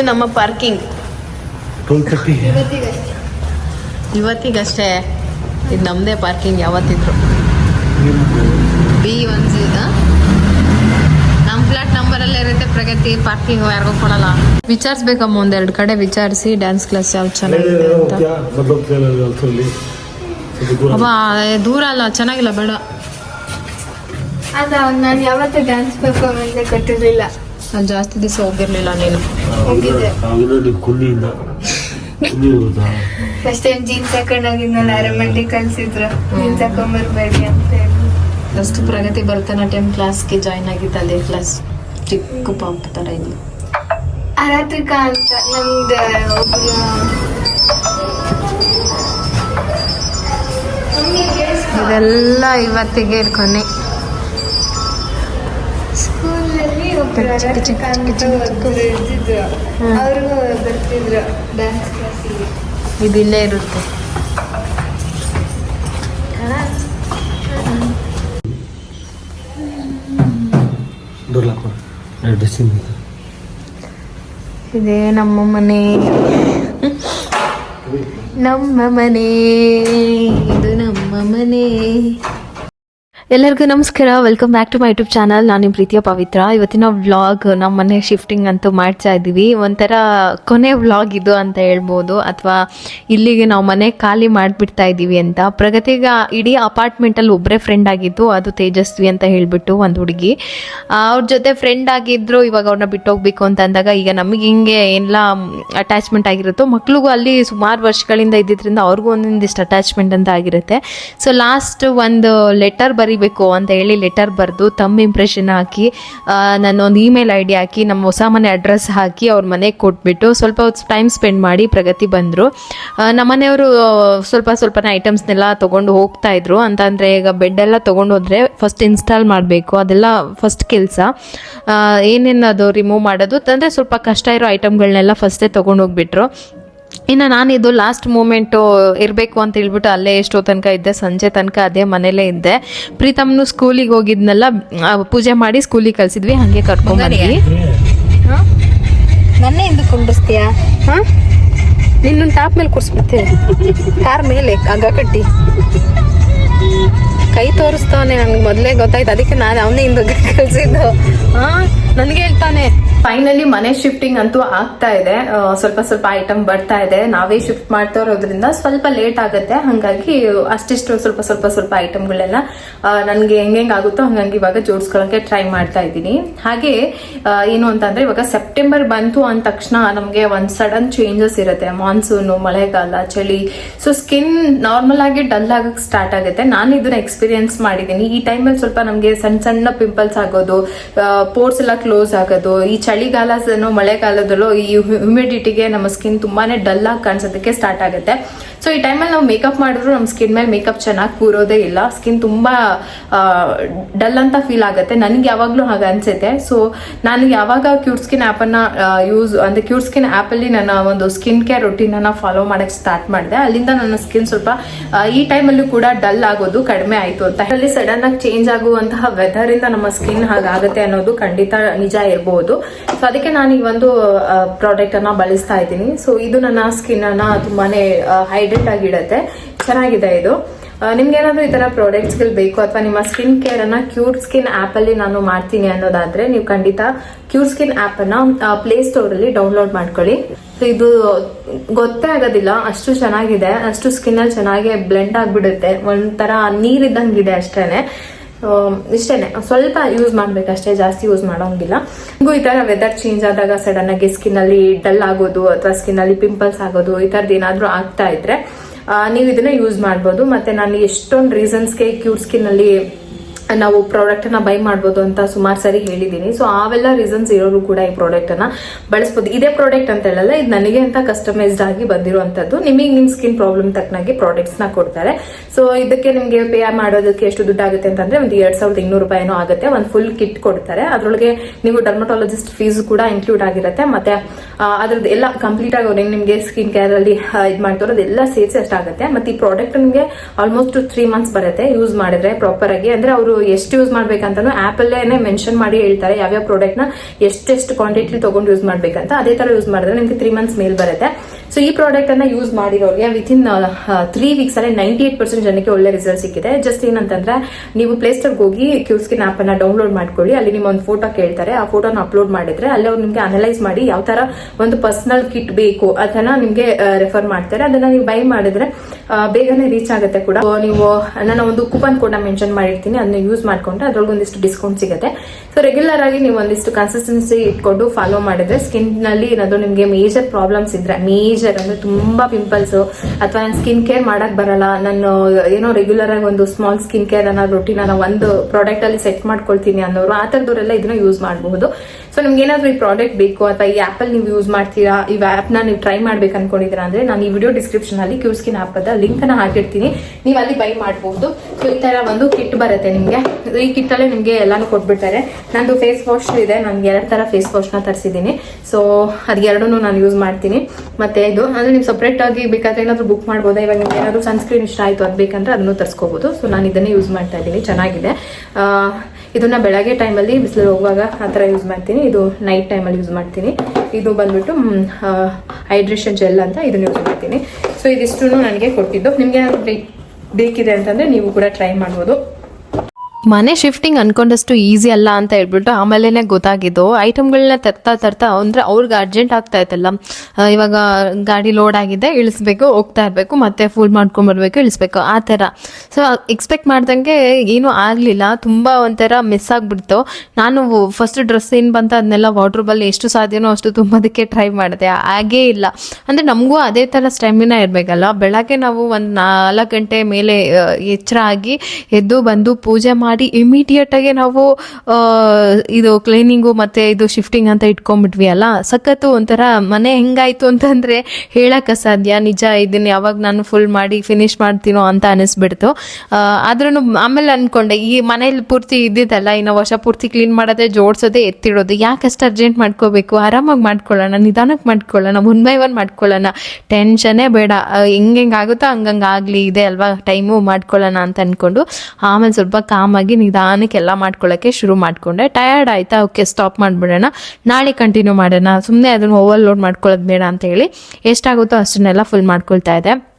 ಇದು ನಮ್ಮ ಪಾರ್ಕಿಂಗ್ ಇವತ್ತಿಗಷ್ಟೇ. ಇದು ನಮ್ಮದೇ ಪಾರ್ಕಿಂಗ್ ಯಾವತ್ತಿದ್ರು. ಬಿ ಒನ್ ಜಿ ನಮ್ಮ ಫ್ಲಾಟ್ ನಂಬರಲ್ಲೇ ಇರುತ್ತೆ ಪ್ರಗತಿ. ಪಾರ್ಕಿಂಗ್ ಯಾರಿಗೂ ಕೊಡಲ್ಲ. ವಿಚಾರಿಸ್ಬೇಕಮ್ಮ ಒಂದೆರಡು ಕಡೆ ವಿಚಾರಿಸಿ ಡ್ಯಾನ್ಸ್ ಕ್ಲಾಸ್ ಯಾವ್ದು ಚೆನ್ನಾಗಿದೆ ಅಂತ. ಅಬ್ಬ ದೂರ ಅಲ್ಲ ಚೆನ್ನಾಗಿಲ್ಲ ಬೇಡ. ಅದ ನಾನು ಯಾವತ್ತೂ ಡ್ಯಾನ್ಸ್ ಪರ್ಫಾರ್ಮೆನ್ಸ್ ಕೊಟ್ಟಿರಲಿಲ್ಲ. ನಾನು ಜಾಸ್ತಿ ದಿವಸ ಹೋಗಿರಲಿಲ್ಲ ನೀನು. ಹೋಗುದಾ ಫಸ್ಟ್ ಟೈಮ್ ಜೀನ್ಸ್ ಹಾಕೊಂಡು ಹೋಗಿದ್ನಲ್ಲ ಅರಮಂಡಿ ಕಲ್ಸಿದ್ರು ಜೀನ್ಸ್ ಹಾಕೊಂಡ್ಬರ್ಬೇಡಿ ಅಂತ ಹೇಳಿ. ಫಸ್ಟ್ ಪ್ರಗತಿ ಭರತನಾಟ್ಯಂ ಕ್ಲಾಸ್ಗೆ ಜಾಯ್ನ್ ಆಗಿದ್ದ ಅದೇ ಕ್ಲಾಸ್ ಚಿಕ್ಕ ಪಾಪ ಥರ ಇಲ್ಲಿ. ಆರಾತ್ರಿಕಾ ಅಂತ. ನಮ್ದು ಒಬ್ರು ಇದೆಲ್ಲ ಇವತ್ತಿಗೆ ಕೊನೆ ಒಬ್ರು ಇರ್ತಿದ್ರು. ಬರ್ತಿದ್ರು. ಡ್ಯಾನ್ಸ್ ಕ್ಲಾಸಿಗೆ ಇದು ಇಲ್ಲೇ ಇರುತ್ತೆ. ಇದೇ ನಮ್ಮ ಮನೆ. ನಮ್ಮ ಮನೆ ಇದು ನಮ್ಮ ಮನೆ. ಎಲ್ಲರಿಗೂ ನಮಸ್ಕಾರ. Welcome back to my YouTube channel ನಾನು ನಿಮ್ಮ ಪ್ರೀತಿಯ ಪವಿತ್ರ. ಇವತ್ತಿನ ವ್ಲಾಗ್ ನಮ್ಮ ಮನೆ ಶಿಫ್ಟಿಂಗ್ ಅಂತೂ ಮಾಡ್ತಾ ಇದ್ದೀವಿ ಒಂಥರ ಕೊನೆ ವ್ಲಾಗ್ ಇದು ಅಂತ ಹೇಳ್ಬೋದು. ಅಥವಾ ಇಲ್ಲಿಗೆ ನಾವು ಮನೆ ಖಾಲಿ ಮಾಡಿಬಿಡ್ತಾ ಇದ್ದೀವಿ ಅಂತ. ಪ್ರಗತಿಗ ಇಡೀ ಅಪಾರ್ಟ್ಮೆಂಟಲ್ಲಿ ಒಬ್ಬರೇ ಫ್ರೆಂಡ್ ಆಗಿದ್ದು ಅದು ತೇಜಸ್ವಿ ಅಂತ ಹೇಳಿಬಿಟ್ಟು ಒಂದು ಹುಡುಗಿ. ಅವ್ರ ಜೊತೆ ಫ್ರೆಂಡ್ ಆಗಿದ್ದರು ಇವಾಗ ಅವ್ರನ್ನ ಬಿಟ್ಟು ಹೋಗ್ಬೇಕು ಅಂತ ಅಂದಾಗ ಈಗ ನಮಗೆ ಹಿಂಗೆ ಎಲ್ಲ ಅಟ್ಯಾಚ್ಮೆಂಟ್ ಆಗಿರುತ್ತೋ, ಮಕ್ಳಿಗೂ ಅಲ್ಲಿ ಸುಮಾರು ವರ್ಷಗಳಿಂದ ಇದ್ದಿದ್ದರಿಂದ ಅವ್ರಿಗೂ ಒಂದೊಂದಿಷ್ಟು ಅಟ್ಯಾಚ್ಮೆಂಟ್ ಅಂತ ಆಗಿರುತ್ತೆ. ಸೊ ಲಾಸ್ಟ್ ಒಂದು ಲೆಟರ್ ಬರಿಬೇಕು ಅಂತ ಹೇಳಿ ಲೆಟರ್ ಬರೆದು ತಮ್ಮ ಇಂಪ್ರೆಷನ್ ಹಾಕಿ ನಾನೊಂದು ಇಮೇಲ್ ಐ ಡಿ ಹಾಕಿ, ನಮ್ಮ ಹೊಸ ಮನೆ ಅಡ್ರೆಸ್ ಹಾಕಿ ಅವ್ರ ಮನೆಗೆ ಕೊಟ್ಬಿಟ್ಟು ಸ್ವಲ್ಪ ಟೈಮ್ ಸ್ಪೆಂಡ್ ಮಾಡಿ ಪ್ರಗತಿ ಬಂದರು. ನಮ್ಮನೆಯವರು ಸ್ವಲ್ಪ ಸ್ವಲ್ಪನೇ ಐಟಮ್ಸ್ನೆಲ್ಲ ತೊಗೊಂಡು ಹೋಗ್ತಾ ಇದ್ರು. ಅಂತಂದರೆ ಈಗ ಬೆಡ್ ಎಲ್ಲ ತೊಗೊಂಡು ಹೋದರೆ ಫಸ್ಟ್ ಇನ್ಸ್ಟಾಲ್ ಮಾಡಬೇಕು. ಅದೆಲ್ಲ ಫಸ್ಟ್ ಕೆಲಸ. ಏನೇನು ಅದು ರಿಮೂವ್ ಮಾಡೋದು? ಅಂದರೆ ಸ್ವಲ್ಪ ಕಷ್ಟ ಇರೋ ಐಟಮ್ಗಳನ್ನೆಲ್ಲ ಫಸ್ಟೇ ತೊಗೊಂಡು ಹೋಗ್ಬಿಟ್ರು. ಇನ್ನು ಇದು ಲಾಸ್ಟ್ ಮೂಮೆಂಟು ಇರಬೇಕು ಅಂತ ಹೇಳ್ಬಿಟ್ಟು ಅಲ್ಲೇ ಎಷ್ಟೋ ತನಕ ಇದ್ದೆ ಸಂಜೆ ತನಕ ಅದೇ ಮನೇಲೇ ಇದ್ದೆ. ಪ್ರೀತಮ್ನು ಸ್ಕೂಲಿಗೆ ಹೋಗಿದ್ನೆಲ್ಲ ಪೂಜೆ ಮಾಡಿ ಸ್ಕೂಲಿಗೆ ಕಳಿಸಿದ್ವಿ ಹಾಗೆ ಕರ್ಕೊಂಡ್ಬಂದ್ವಿ ನನ್ನೇ ಎಂದು ಕುಂಡಿಸ್ತೀಯಾ ಹಾಂ? ನಿನ್ನ ಟಾಪ್ ಮೇಲೆ ಕುಡಿಸ್ಬಿಡ್ತೀನಿ ಕಾರ್ ಮೇಲೆ ಹಗ್ಗ ಕಟ್ಟಿ. ಕೈ ತೋರಿಸ್ತಾನೆ ನನ್ಗೆ ಮೊದಲೇ ಗೊತ್ತಾಯ್ತು. ಅದಕ್ಕೆ ನಾನು ಅವನೇ ಇಂದು ಕಳ್ಸಿದ್ದು. ಹಾ ನನಗೆ ಹೇಳ್ತಾನೆ. ಫೈನಲಿ ಮನೆ ಶಿಫ್ಟಿಂಗ್ ಅಂತೂ ಆಗ್ತಾ ಇದೆ. ಸ್ವಲ್ಪ ಸ್ವಲ್ಪ ಐಟಮ್ ಬರ್ತಾ ಇದೆ. ನಾವೇ ಶಿಫ್ಟ್ ಮಾಡ್ತಾ ಇರೋದ್ರಿಂದ ಸ್ವಲ್ಪ ಲೇಟ್ ಆಗುತ್ತೆ. ಹಾಗಾಗಿ ಅಷ್ಟಿಷ್ಟು ಸ್ವಲ್ಪ ಸ್ವಲ್ಪ ಸ್ವಲ್ಪ ಐಟಮ್ಗಳೆಲ್ಲ ನನಗೆ ಹೆಂಗೆಂಗೆ ಆಗುತ್ತೋ ಹಂಗಂಗೆ ಇವಾಗ ಜೋಡಿಸ್ಕೊಳ್ಳೋಕೆ ಟ್ರೈ ಮಾಡ್ತಾ ಇದ್ದೀನಿ. ಹಾಗೆ ಏನು ಅಂತಂದ್ರೆ ಇವಾಗ ಸೆಪ್ಟೆಂಬರ್ ಬಂತು ಅಂದ ತಕ್ಷಣ ನಮಗೆ ಒಂದು ಸಡನ್ ಚೇಂಜಸ್ ಇರುತ್ತೆ. ಮಾನ್ಸೂನು ಮಳೆಗಾಲ, ಚಳಿ. ಸೊ ಸ್ಕಿನ್ ನಾರ್ಮಲ್ ಆಗಿ ಡಲ್ ಆಗಕ್ಕೆ ಸ್ಟಾರ್ಟ್ ಆಗುತ್ತೆ. ನಾನು ಇದನ್ನ ಎಕ್ಸ್ಪೀರಿಯನ್ಸ್ ಮಾಡಿದ್ದೀನಿ. ಈ ಟೈಮಲ್ಲಿ ಸ್ವಲ್ಪ ನಮಗೆ ಸಣ್ಣ ಸಣ್ಣ ಪಿಂಪಲ್ಸ್ ಆಗೋದು ಪೋರ್ಸ್ ಎಲ್ಲ ಕ್ಲೋಸ್ ಆಗೋದು, ಈ ಚಳಿಗಾಲದಲ್ಲೂ, ಮಳೆಗಾಲದಲ್ಲೂ ಈ ಹ್ಯುಮಿಡಿಟಿಗೆ ನಮ್ಮ ಸ್ಕಿನ್ ತುಂಬಾನೇ ಡಲ್ ಆಗಿ ಕಾಣಿಸೋದಕ್ಕೆ ಸ್ಟಾರ್ಟ್ ಆಗುತ್ತೆ. ಸೊ ಈ ಟೈಮಲ್ಲಿ ನಾವು ಮೇಕಪ್ ಮಾಡಿದ್ರು ನಮ್ಮ ಸ್ಕಿನ್ ಮೇಲೆ ಮೇಕಪ್ ಚೆನ್ನಾಗಿ ಕೂರೋದೇ ಇಲ್ಲ. ಸ್ಕಿನ್ ತುಂಬ ಡಲ್ ಅಂತ ಫೀಲ್ ಆಗುತ್ತೆ. ನನಗೆ ಯಾವಾಗಲೂ ಹಾಗೆ ಅನಿಸುತ್ತೆ. ಸೊ ನಾನು ಯಾವಾಗ ಕ್ಯೂಟ್ ಸ್ಕಿನ್ ಆ್ಯಪನ್ನು ಯೂಸ್ ಅಂದರೆ ಕ್ಯೂಟ್ ಸ್ಕಿನ್ ಆ್ಯಪಲ್ಲಿ ನನ್ನ ಒಂದು ಸ್ಕಿನ್ ಕೇರ್ ರೊಟೀನನ್ನು ಫಾಲೋ ಮಾಡೋಕ್ಕೆ ಸ್ಟಾರ್ಟ್ ಮಾಡಿದೆ, ಅಲ್ಲಿಂದ ನನ್ನ ಸ್ಕಿನ್ ಸ್ವಲ್ಪ ಈ ಟೈಮಲ್ಲೂ ಕೂಡ ಡಲ್ ಆಗೋದು ಕಡಿಮೆ ಆಯಿತು. ಅಂತ. ಅಲ್ಲಿ ಸಡನ್ ಆಗಿ ಚೇಂಜ್ ಆಗುವಂತಹ ವೆದರ್ ಇಂದ ನಮ್ಮ ಸ್ಕಿನ್ ಹಾಗಾಗುತ್ತೆ ಅನ್ನೋದು ಖಂಡಿತ ನಿಜ ಇರಬಹುದು ಸೊ ಅದಕ್ಕೆ ನಾನು ಈ ಒಂದು ಪ್ರಾಡಕ್ಟ್ ಅನ್ನ ಬಳಸ್ತಾ ಇದ್ದೀನಿ. ಸೊ ಇದು ನನ್ನ ಸ್ಕಿನ್ ಅನ್ನ ತುಂಬಾನೇ ಹೈಡ್ರೇಟ್ ಆಗಿಡತ್ತೆ ಚೆನ್ನಾಗಿದೆ ಇದು. ನಿಮ್ಗೆ ಏನಾದ್ರು ಈ ತರ ಪ್ರಾಡಕ್ಟ್ಸ್ಗಳು ಬೇಕು ಅಥವಾ ನಿಮ್ಮ ಸ್ಕಿನ್ ಕೇರ್ ಅನ್ನ ಕ್ಯೂರ್ ಸ್ಕಿನ್ ಆಪ್ ಅಲ್ಲಿ ನಾನು ಮಾಡ್ತೀನಿ ಅನ್ನೋದಾದ್ರೆ ನೀವು ಖಂಡಿತ ಕ್ಯೂರ್ ಸ್ಕಿನ್ ಆಪ್ ಅನ್ನ ಪ್ಲೇ ಸ್ಟೋರ್ ಅಲ್ಲಿ ಡೌನ್ಲೋಡ್ ಮಾಡ್ಕೊಳ್ಳಿ. ಇದು ಗೊತ್ತೇ ಆಗೋದಿಲ್ಲ, ಅಷ್ಟು ಚೆನ್ನಾಗಿದೆ, ಅಷ್ಟು ಸ್ಕಿನ್ ಅಲ್ಲಿ ಚೆನ್ನಾಗಿ ಬ್ಲೆಂಡ್ ಆಗ್ಬಿಡುತ್ತೆ. ಒಂಥರ ನೀರಿದ್ದಂಗಿದೆ ಅಷ್ಟೇನೆ. ಇಷ್ಟೇನೆ, ಸ್ವಲ್ಪ ಯೂಸ್ ಮಾಡ್ಬೇಕಷ್ಟೇ, ಜಾಸ್ತಿ ಯೂಸ್ ಮಾಡೋಂಗಿಲ್ಲ. ಹಿಂಗೂ ಈ ತರ ವೆದರ್ ಚೇಂಜ್ ಆದಾಗ ಸಡನ್ ಆಗಿ ಸ್ಕಿನ್ ಅಲ್ಲಿ ಡಲ್ ಆಗೋದು, ಅಥವಾ ಸ್ಕಿನ್ ಅಲ್ಲಿ ಪಿಂಪಲ್ಸ್ ಆಗೋದು, ಈ ತರದ್ ಏನಾದ್ರೂ ಆಗ್ತಾ ಇದ್ರೆ ನೀವು ಇದನ್ನ ಯೂಸ್ ಮಾಡ್ಬೋದು. ಮತ್ತೆ ನಾನು ಎಷ್ಟೊಂದು ರೀಸನ್ಸ್ಗೆ ಕ್ಯೂಟ್ ಸ್ಕಿನ್ ಅಲ್ಲಿ ನಾವು ಪ್ರಾಡಕ್ಟ್ ಅನ್ನ ಬೈ ಮಾಡ್ಬೋದು ಅಂತ ಸುಮಾರು ಸರಿ ಹೇಳಿದ್ದೀನಿ ಸೊ ಅವೆಲ್ಲ ರೀಸನ್ಸ್ ಇರೋರು ಕೂಡ ಈ ಪ್ರಾಡಕ್ಟ್ ಅನ್ನ ಬಳಸ್ಬೋದು. ಇದೇ ಪ್ರಾಡಕ್ಟ್ ಅಂತ ಹೇಳಲ್ಲ, ಇದು ನನಗೆ ಅಂತ ಕಸ್ಟಮೈಸ್ಡ್ ಆಗಿ ಬಂದಿರುವಂತದ್ದು. ನಿಮಗೆ ನಿಮ್ಮ ಸ್ಕಿನ್ ಪ್ರಾಬ್ಲಮ್ ತಕ್ಕನಾಗಿ ಪ್ರಾಡಕ್ಟ್ಸ್ನ ಕೊಡ್ತಾರೆ. ಸೊ ಇದಕ್ಕೆ ನಿಮಗೆ ಪೇ ಮಾಡೋದಕ್ಕೆ ಎಷ್ಟು ದುಡ್ಡು ಆಗುತ್ತೆ ಅಂತಂದ್ರೆ ಒಂದು ಎರಡು ಸಾವಿರದ ಇನ್ನೂರು ರೂಪಾಯಿನೂ ಆಗುತ್ತೆ. ಒಂದು ಫುಲ್ ಕಿಟ್ ಕೊಡ್ತಾರೆ. ಅದರೊಳಗೆ ನೀವು ಡರ್ಮಟಾಲಜಿಸ್ಟ್ ಫೀಸ್ ಕೂಡ ಇನ್ಕ್ಲೂಡ್ ಆಗಿರುತ್ತೆ. ಮತ್ತೆ ಅದ್ರದ್ದು ಎಲ್ಲ ಕಂಪ್ಲೀಟ್ ಆಗಿ ಅವ್ರಿಗೆ ನಿಮಗೆ ಸ್ಕಿನ್ ಕೇರ್ ಅಲ್ಲಿ ಇದು ಮಾಡ್ತಾರೋ ಅದೆಲ್ಲ ಸೇರಿಸಿ ಅಷ್ಟಾಗುತ್ತೆ. ಮತ್ತೆ ಈ ಪ್ರಾಡಕ್ಟ್ ನಿಮಗೆ ಆಲ್ಮೋಸ್ಟ್ ತ್ರೀ ಮಂತ್ಸ್ ಬರುತ್ತೆ. ಯೂಸ್ ಮಾಡಿದ್ರೆ ಪ್ರಾಪರ್ ಆಗಿ. ಅಂದ್ರೆ ಅವರು ಎಷ್ಟು ಯೂಸ್ ಮಾಡ್ಬೇಕಂತನೂ ಆ್ಯಪಲ್ಲೇ ಮೆನ್ಷನ್ ಮಾಡಿ ಹೇಳ್ತಾರೆ ಯಾವ್ಯಾವ ಪ್ರಾಡಕ್ಟ್ನ ಎಷ್ಟೆಷ್ಟು ಕ್ವಾಂಟಿಟಿ ತೊಗೊಂಡು ಯೂಸ್ ಮಾಡ್ಬೇಕಂತ. ಅದೇ ಥರ ಯೂಸ್ ಮಾಡಿದ್ರೆ ನಿಮಗೆ ತ್ರೀ ಮಂತ್ಸ್ ಮೇಲ್ ಬರುತ್ತೆ. ಸೊ ಈ ಪ್ರಾಡಕ್ಟ್ ಅನ್ನ ಯೂಸ್ ಮಾಡಿರೋರಿಗೆ ವಿತಿನ್ ತ್ರೀ ವೀಕ್ಸ್ ಅಲ್ಲಿ ನೈಂಟಿ ಏಟ್ ಪರ್ಸೆಂಟ್ ಜನಕ್ಕೆ ಒಳ್ಳೆ ರಿಸಲ್ಟ್ ಸಿಕ್ಕಿದೆ. ಜಸ್ಟ್ ಏನಂತಂದ್ರೆ, ನೀವು ಪ್ಲೇಸ್ಟೋರ್ಗೆ ಹೋಗಿ ಕ್ಯೂಸ್ಕಿನ್ ಆಪ್ ಅನ್ನ ಡೌನ್ಲೋಡ್ ಮಾಡ್ಕೊಳ್ಳಿ. ಅಲ್ಲಿ ನಿಮ್ಮ ಒಂದು ಫೋಟೋ ಕೇಳ್ತಾರೆ. ಆ ಫೋಟೋನ ಅಪ್ಲೋಡ್ ಮಾಡಿದ್ರೆ ಅಲ್ಲಿ ಅವ್ರು ನಿಮಗೆ ಅನಲೈಸ್ ಮಾಡಿ ಯಾವ ತರ ಒಂದು ಪರ್ಸನಲ್ ಕಿಟ್ ಬೇಕು ಅದನ್ನ ನಿಮಗೆ ರೆಫರ್ ಮಾಡ್ತಾರೆ. ಅದನ್ನ ನೀವು ಬೈ ಮಾಡಿದ್ರೆ ಬೇಗನೆ ರೀಚ್ ಆಗುತ್ತೆ ಕೂಡ. ನೀವು ನಾನು ಒಂದು ಕೂಪನ್ ಕೋಡ್ ಮೆನ್ಷನ್ ಮಾಡಿರ್ತೀನಿ. ಅದನ್ನ ಯೂಸ್ ಮಾಡ್ಕೊಂಡ್ರೆ ಅದ್ರೊಳಗೆ ಒಂದಿಷ್ಟು ಡಿಸ್ಕೌಂಟ್ ಸಿಗುತ್ತೆ. ಸೊ ರೆಗ್ಯುಲರ್ ಆಗಿ ನೀವು ಒಂದಿಷ್ಟು ಕನ್ಸಿಸ್ಟೆನ್ಸಿ ಇಟ್ಕೊಂಡು ಫಾಲೋ ಮಾಡಿದ್ರೆ ಸ್ಕಿನ್ನಲ್ಲಿ ಏನಾದ್ರು ನಿಮಗೆ ಮೇಜರ್ ಪ್ರಾಬ್ಲಮ್ಸ್ ಇದ್ರೆ ಮೇಜರ್ ಅಂದ್ರೆ ತುಂಬಾ ಪಿಂಪಲ್ಸ್ ಅಥವಾ ನಾನು ಸ್ಕಿನ್ ಕೇರ್ ಮಾಡಕ್ ಬರಲ್ಲ, ನಾನು ಏನೋ ರೆಗ್ಯುಲರ್ ಆಗಿ ಒಂದು ಸ್ಮಾಲ್ ಸ್ಕಿನ್ ಕೇರ್ ಅನ್ನೋ ರೊಟೀನ್ ಅನ್ನ ಒಂದು ಪ್ರಾಡಕ್ಟ್ ಅಲ್ಲಿ ಸೆಟ್ ಮಾಡ್ಕೊಳ್ತೀನಿ ಅನ್ನೋರು, ಆ ಥರದವರೆಲ್ಲ ಇದನ್ನ ಯೂಸ್ ಮಾಡಬಹುದು. ಸೊ ನಿಮ್ಗೆ ಏನಾದ್ರು ಈ ಪ್ರಾಡಕ್ಟ್ ಬೇಕು ಅಥವಾ ಈ ಆಪ್ ಅಲ್ಲಿ ನೀವು ಯೂಸ್ ಮಾಡ್ತೀರಾ, ಈ ಆಪ್ನ ನೀವು ಟ್ರೈ ಮಾಡ್ಬೇಕು ಅನ್ಕೊಂಡಿದ್ದೀರಾ ಅಂದ್ರೆ, ನಾನು ಈ ವಿಡಿಯೋ ಡಿಸ್ಕ್ರಿಪ್ಷನ್ ಅಲ್ಲಿ ಕ್ಯೂ ಸ್ಕಿನ್ ಆಪ್ ಅದ ಲಿಂಕ್ ಅನ್ನ ಹಾಕಿರ್ತೀನಿ. ನೀವು ಅಲ್ಲಿ ಬೈ ಮಾಡಬಹುದು ಸೊ ಈ ತರ ಒಂದು ಕಿಟ್ ಬರುತ್ತೆ ನಿಮಗೆ. ಈ ಕಿಟ್ ನಿಮಗೆ ಎಲ್ಲಾನು ಕೊಟ್ಬಿಡ್ತಾರೆ. ನಂದು ಫೇಸ್ ವಾಶ್ ಇದೆ. ನಾನು ಎರಡು ತರ ಫೇಸ್ ವಾಶ್ನ ತರಿಸಿದ್ದೀನಿ. ಸೊ ಅದು ಎರಡನ್ನೂ ನಾನು ಯೂಸ್ ಮಾಡ್ತೀನಿ. ಮತ್ತೆ ಇದು, ಅಂದ್ರೆ ನೀವು ಸಪ್ರೇಟಾಗಿ ಬೇಕಾದ್ರೆ ಏನಾದ್ರು ಬುಕ್ ಮಾಡ್ಬೋದಾ? ಇವಾಗ ನಿಮ್ಗೆ ಏನಾದ್ರು ಸನ್ಸ್ಕ್ರೀನ್ ಇಷ್ಟ ಆಯ್ತು, ಅದು ಬೇಕಂದ್ರೆ ಅದನ್ನು ತರಿಸ್ಕೋಬಹುದು ಸೊ ನಾನು ಇದನ್ನೇ ಯೂಸ್ ಮಾಡ್ತಾ ಇದ್ದೀನಿ. ಚೆನ್ನಾಗಿದೆ. ಇದನ್ನು ಇದನ್ನ ಬೆಳಗ್ಗೆ ಟೈಮಲ್ಲಿ ಬಿಸಿಲು ಹೋಗುವಾಗ ಆ ಥರ ಯೂಸ್ ಮಾಡ್ತೀನಿ. ಇದು ನೈಟ್ ಟೈಮಲ್ಲಿ ಯೂಸ್ ಮಾಡ್ತೀನಿ. ಇದು ಬಂದ್ಬಿಟ್ಟು ಹೈಡ್ರೇಷನ್ ಜೆಲ್ ಅಂತ ಇದನ್ನು ಯೂಸ್ ಮಾಡ್ತೀನಿ. ಸೊ ಇದಿಷ್ಟು ನನಗೆ ಕೊಟ್ಟಿದ್ದು. ನಿಮ್ಗೆ ಬೇಕಿದೆ ಅಂತಂದ್ರೆ ನೀವು ಕೂಡ ಟ್ರೈ ಮಾಡ್ಬೋದು. ಮನೆ ಶಿಫ್ಟಿಂಗ್ ಅನ್ಕೊಂಡಷ್ಟು ಈಸಿ ಅಲ್ಲ ಅಂತ ಹೇಳ್ಬಿಟ್ಟು ಆಮೇಲೆ ಗೊತ್ತಾಗಿದ್ದು. ಐಟಮ್ಗಳನ್ನ ತರ್ತಾ ತರ್ತಾ ಅಂದ್ರೆ ಅವ್ರಿಗೆ ಅರ್ಜೆಂಟ್ ಆಗ್ತಾ ಇತ್ತಲ್ಲ. ಇವಾಗ ಗಾಡಿ ಲೋಡ್ ಆಗಿದೆ, ಇಳಿಸ್ಬೇಕು, ಹೋಗ್ತಾ ಇರಬೇಕು, ಮತ್ತೆ ಫುಲ್ ಮಾಡ್ಕೊಂಡ್ಬರ್ಬೇಕು, ಇಳಿಸ್ಬೇಕು, ಆ ಥರ. ಸೊ ಎಕ್ಸ್ಪೆಕ್ಟ್ ಮಾಡ್ದಂಗೆ ಏನೂ ಆಗಲಿಲ್ಲ. ತುಂಬ ಒಂಥರ ಮಿಸ್ ಆಗಿಬಿಡ್ತು. ನಾನು ಫಸ್ಟ್ ಡ್ರೆಸ್ ಏನು ಬಂತ ಅದನ್ನೆಲ್ಲ ವಾಟ್ರೂಬಲ್ಲಿ ಎಷ್ಟು ಸಾಧ್ಯನೋ ಅಷ್ಟು ತುಂಬೋದಕ್ಕೆ ಟ್ರೈ ಮಾಡಿದೆ. ಹಾಗೇ ಇಲ್ಲ. ಅಂದರೆ ನಮಗೂ ಅದೇ ಥರ ಸ್ಟೆಮಿನ ಇರಬೇಕಲ್ಲ. ಬೆಳಗ್ಗೆ ನಾವು ಒಂದು ನಾಲ್ಕು ಗಂಟೆ ಮೇಲೆ ಎಚ್ಚರ ಆಗಿ ಎದ್ದು ಬಂದು ಪೂಜೆ ಮಾಡಿ ಇಮಿಡಿಯೇಟ್ ಆಗಿ ನಾವು ಇದು ಕ್ಲೀನಿಂಗು ಮತ್ತೆ ಇದು ಶಿಫ್ಟಿಂಗ್ ಅಂತ ಇಟ್ಕೊಂಡ್ಬಿಟ್ವಿ ಅಲ್ಲ? ಸಖತ್ತು ಒಂಥರ ಮನೆ ಹೆಂಗಾಯ್ತು ಅಂತಂದ್ರೆ ಹೇಳಕ್ ಅಸಾಧ್ಯ. ನಿಜ ಇದನ್ನ ಯಾವಾಗ ನಾನು ಫುಲ್ ಮಾಡಿ ಫಿನಿಶ್ ಮಾಡ್ತೀನೋ ಅಂತ ಅನಿಸ್ಬಿಡ್ತು. ಆದ್ರೂ ಆಮೇಲೆ ಅನ್ಕೊಂಡೆ, ಈ ಮನೇಲಿ ಪೂರ್ತಿ ಇದ್ದಿದ್ದಲ್ಲ, ಇನ್ನು ವರ್ಷ ಪೂರ್ತಿ ಕ್ಲೀನ್ ಮಾಡೋದೇ ಜೋಡ್ಸೋದೇ ಎತ್ತಿಡೋದು. ಯಾಕಷ್ಟು ಅರ್ಜೆಂಟ್ ಮಾಡ್ಕೋಬೇಕು? ಆರಾಮಾಗಿ ಮಾಡ್ಕೊಳ್ಳೋಣ ನಿಧಾನಕ್ಕೆ ಮಾಡ್ಕೊಳ್ಳೋಣ ಒನ್ ಬೈ ಒನ್ ಮಾಡ್ಕೊಳ್ಳೋಣ. ಟೆನ್ಷನ್ನೇ ಬೇಡ. ಹೆಂಗೆ ಆಗುತ್ತೋ ಹಂಗಂಗೆ ಆಗಲಿ, ಇದೆ ಅಲ್ವಾ? ಟೈಮು ಮಾಡ್ಕೊಳ್ಳೋಣ ಅಂತ ಅಂದ್ಕೊಂಡು ಆಮೇಲೆ ಸ್ವಲ್ಪ ಕಾಮಾಗಿ ನಿಧಾನಕ್ಕೆ ಎಲ್ಲ ಮಾಡ್ಕೊಳ್ಳೋಕ್ಕೆ ಶುರು ಮಾಡಿಕೊಂಡೆ. ಟಯರ್ಡ್ ಆಯ್ತಾ? ಓಕೆ ಸ್ಟಾಪ್ ಮಾಡಿಬಿಡೋಣ. ನಾಳೆ ಕಂಟಿನ್ಯೂ ಮಾಡೋಣ. ಸುಮ್ಮನೆ ಅದನ್ನು ಓವರ್ಲೋಡ್ ಮಾಡ್ಕೊಳ್ಳೋದು ಬೇಡ ಅಂತ ಹೇಳಿ ಎಷ್ಟಾಗುತ್ತೋ ಅಷ್ಟನ್ನೆಲ್ಲ ಫುಲ್ ಮಾಡ್ಕೊಳ್ತಾ ಇದ್ದೆ.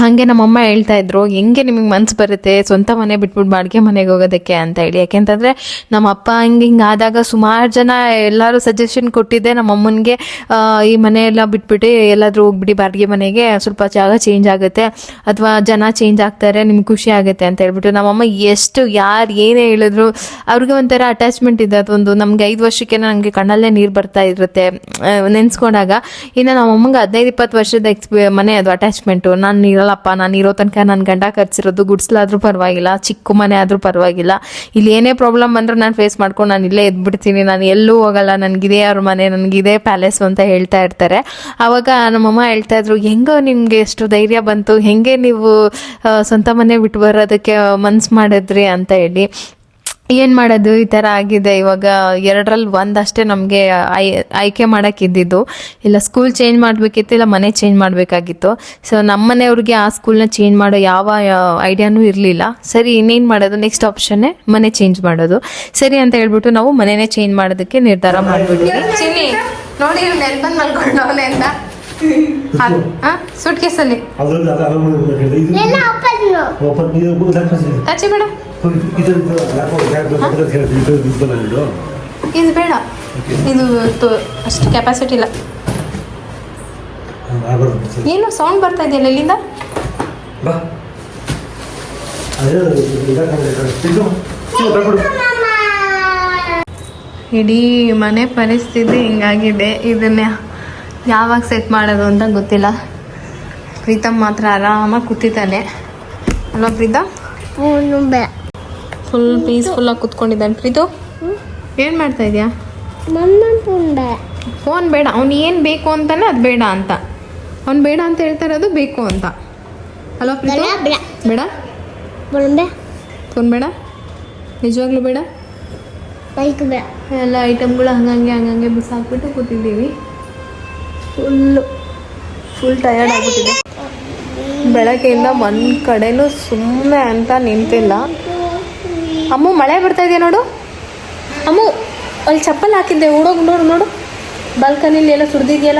ಹಾಗೆ ನಮ್ಮಮ್ಮ ಹೇಳ್ತಾ ಇದ್ರು, ಹೆಂಗೆ ನಿಮಗೆ ಮನ್ಸು ಬರುತ್ತೆ? ಸ್ವಂತ ಮನೆ ಬಿಟ್ಬಿಟ್ಟು ಬಾಡಿಗೆ ಮನೆಗೆ ಹೋಗೋದಕ್ಕೆ ಅಂತ ಹೇಳಿ. ಯಾಕೆಂತಂದ್ರೆ ನಮ್ಮ ಅಪ್ಪ ಹಿಂಗೆ ಹಿಂಗೆ ಆದಾಗ ಸುಮಾರು ಜನ ಎಲ್ಲರೂ ಸಜೆಷನ್ ಕೊಟ್ಟಿದ್ದೆ. ನಮ್ಮ ಅಮ್ಮನಿಗೆ ಈ ಮನೆ ಎಲ್ಲ ಬಿಟ್ಬಿಟ್ಟು ಎಲ್ಲಾದ್ರೂ ಹೋಗ್ಬಿಡಿ ಬಾಡಿಗೆ ಮನೆಗೆ. ಸ್ವಲ್ಪ ಜಾಗ ಚೇಂಜ್ ಆಗುತ್ತೆ. ಅಥವಾ ಜನ ಚೇಂಜ್ ಆಗ್ತಾರೆ, ನಿಮ್ಗೆ ಖುಷಿ ಆಗುತ್ತೆ. ಅಂತ ಹೇಳ್ಬಿಟ್ಟು ನಮ್ಮಮ್ಮ ಎಷ್ಟು, ಯಾರು ಏನೇ ಹೇಳಿದ್ರು, ಅವ್ರಿಗೆ ಒಂಥರ ಅಟ್ಯಾಚ್ಮೆಂಟ್ ಇದೆ ಅದೊಂದು. ನಮ್ಗೆ ಐದು ವರ್ಷಕ್ಕೆ ನನಗೆ ಕಣ್ಣಲ್ಲೇ ನೀರು ಬರ್ತಾ ಇರುತ್ತೆ. ನೆನೆಸ್ಕೊಂಡಾಗ, ಇನ್ನು ನಮ್ಮ ಅಮ್ಮಂಗೆ ಹದಿನೈದು ಇಪ್ಪತ್ತು ವರ್ಷದ ಎಕ್ಸ್ಪಿ ಮನೆ ಅದು ಅಟ್ಯಾಚ್ಮೆಂಟು ನಾನು ಇರಲ್ಲಪ್ಪ ನಾನು ಇರೋ ತನಕ ನನ್ನ ಗಂಡ ಖರ್ಚಿರೋದು ಗುಡ್ಸ್ಲಾದ್ರೂ ಪರವಾಗಿಲ್ಲ, ಚಿಕ್ಕ ಮನೆ ಆದರೂ ಪರವಾಗಿಲ್ಲ. ಇಲ್ಲಿ ಏನೇ ಪ್ರಾಬ್ಲಮ್ ಬಂದರೂ ನಾನು ಫೇಸ್ ಮಾಡ್ಕೊಂಡು ನಾನು ಇಲ್ಲೇ ಎದ್ಬಿಡ್ತೀನಿ ನಾನು ಎಲ್ಲೂ ಹೋಗಲ್ಲ ನನಗಿದೆ ಅವ್ರ ಮನೆ ನನಗಿದೆ ಪ್ಯಾಲೇಸು ಅಂತ ಹೇಳ್ತಾ ಇರ್ತಾರೆ. ಆವಾಗ ನಮ್ಮಮ್ಮ ಹೇಳ್ತಾ ಇದ್ರು, ಹೆಂಗೋ ನಿಮಗೆ ಎಷ್ಟು ಧೈರ್ಯ ಬಂತು? ಹೆಂಗೆ ನೀವು ಸ್ವಂತ ಮನೆ ಬಿಟ್ಟು ಬರೋದಕ್ಕೆ ಮನ್ಸು ಮಾಡಿದ್ರಿ? ಅಂತ ಹೇಳಿ. ಏನು ಮಾಡೋದು ಈ ಥರ ಆಗಿದೆ? ಇವಾಗ ಎರಡರಲ್ಲಿ ಒಂದಷ್ಟೇ ನಮಗೆ ಆಯ್ ಆಯ್ಕೆ ಮಾಡೋಕ್ಕಿದ್ದಿದ್ದು ಇಲ್ಲ ಸ್ಕೂಲ್ ಚೇಂಜ್ ಮಾಡಬೇಕಿತ್ತು, ಇಲ್ಲ, ಮನೆ ಚೇಂಜ್ ಮಾಡಬೇಕಾಗಿತ್ತು. ಸೊ ನಮ್ಮ ಮನೆಯವ್ರಿಗೆ ಆ ಸ್ಕೂಲ್ನ ಚೇಂಜ್ ಮಾಡೋ ಯಾವ ಐಡಿಯಾನೂ ಇರಲಿಲ್ಲ. ಸರಿ, ಇನ್ನೇನು ಮಾಡೋದು? ನೆಕ್ಸ್ಟ್ ಆಪ್ಷನ್ನೇ ಮನೆ ಚೇಂಜ್ ಮಾಡೋದು. ಸರಿ ಅಂತ ಹೇಳ್ಬಿಟ್ಟು ನಾವು ಮನೆನೇ ಚೇಂಜ್ ಮಾಡೋದಕ್ಕೆ ನಿರ್ಧಾರ ಚಿನ್ನಿ ನೋಡಿ ಸೂಟ್ ಕೇಸಲ್ಲಿ ಬೇಡ. ಇದು ಬೇಡ. ಇದು ತು- ಅಷ್ಟು ಕೆಪಾಸಿಟಿ ಇಲ್ಲ. ಏನು ಸೌಂಡ್ ಬರ್ತಾ ಇದೆಯಲ್ಲ ಇಲ್ಲಿಂದ? ಇಡೀ ಮನೆ ಪರಿಸ್ಥಿತಿ ಹಿಂಗಾಗಿದೆ. ಇದನ್ನ ಯಾವಾಗ ಸೆಟ್ ಮಾಡೋದು ಅಂತ ಗೊತ್ತಿಲ್ಲ. ಪ್ರೀತಮ್ ಮಾತ್ರ ಆರಾಮಾಗಿ ಕೂತಿದ್ದಾನೆ. ಅಲ್ವಾ ಪ್ರೀತಾ? ಫುಲ್ ಪೀಸ್ಫುಲ್ಲಾಗಿ ಕೂತ್ಕೊಂಡಿದ್ದಾನೆ. ಪ್ರೀತು? ಏನು ಮಾಡ್ತಾ ಇದೆಯಾ? ಫೋನ್ ಬೇಡ. ಅವ್ನು ಏನು ಬೇಕು ಅಂತಾನೆ ಅದು ಬೇಡ ಅಂತ. ಅವ್ನು ಬೇಡ ಅಂತ ಹೇಳ್ತಾರೆ ಅದು ಬೇಕು ಅಂತ. ಅಲ್ವಾ ಪ್ರೀತು? ಬೇಡ ಫೋನ್ ಬೇಡ? ನಿಜವಾಗ್ಲೂ ಬೇಡ? ಎಲ್ಲ ಐಟಮ್ಗಳು ಹಂಗಂಗೆ ಹಂಗಂಗೆ ಬಿಸಾಕ್ಬಿಟ್ಟು ಕೂತಿದ್ದೀವಿ. ಫುಲ್ಲು ಫುಲ್ ಟಯರ್ಡ್ ಆಗಿಬಿಟ್ಟಿದೆ. ಬೆಳಗ್ಗೆಯಿಂದ ಒಂದು ಕಡೆನೂ ಸುಮ್ಮನೆ ಅಂತ ನಿಂತಿಲ್ಲ. ಅಮ್ಮು, ಮಳೆ ಬರ್ತಾ ಇದೆಯಾ ನೋಡು? ಅಮ್ಮು, ಅಲ್ಲಿ ಚಪ್ಪಲ್ ಹಾಕಿದ್ದೆ, ಓಡೋಗಿ ನೋಡು ನೋಡು. ಬಾಲ್ಕನಿಲಿ ಎಲ್ಲ ಸುರಿದಿದೆಯಲ್ಲ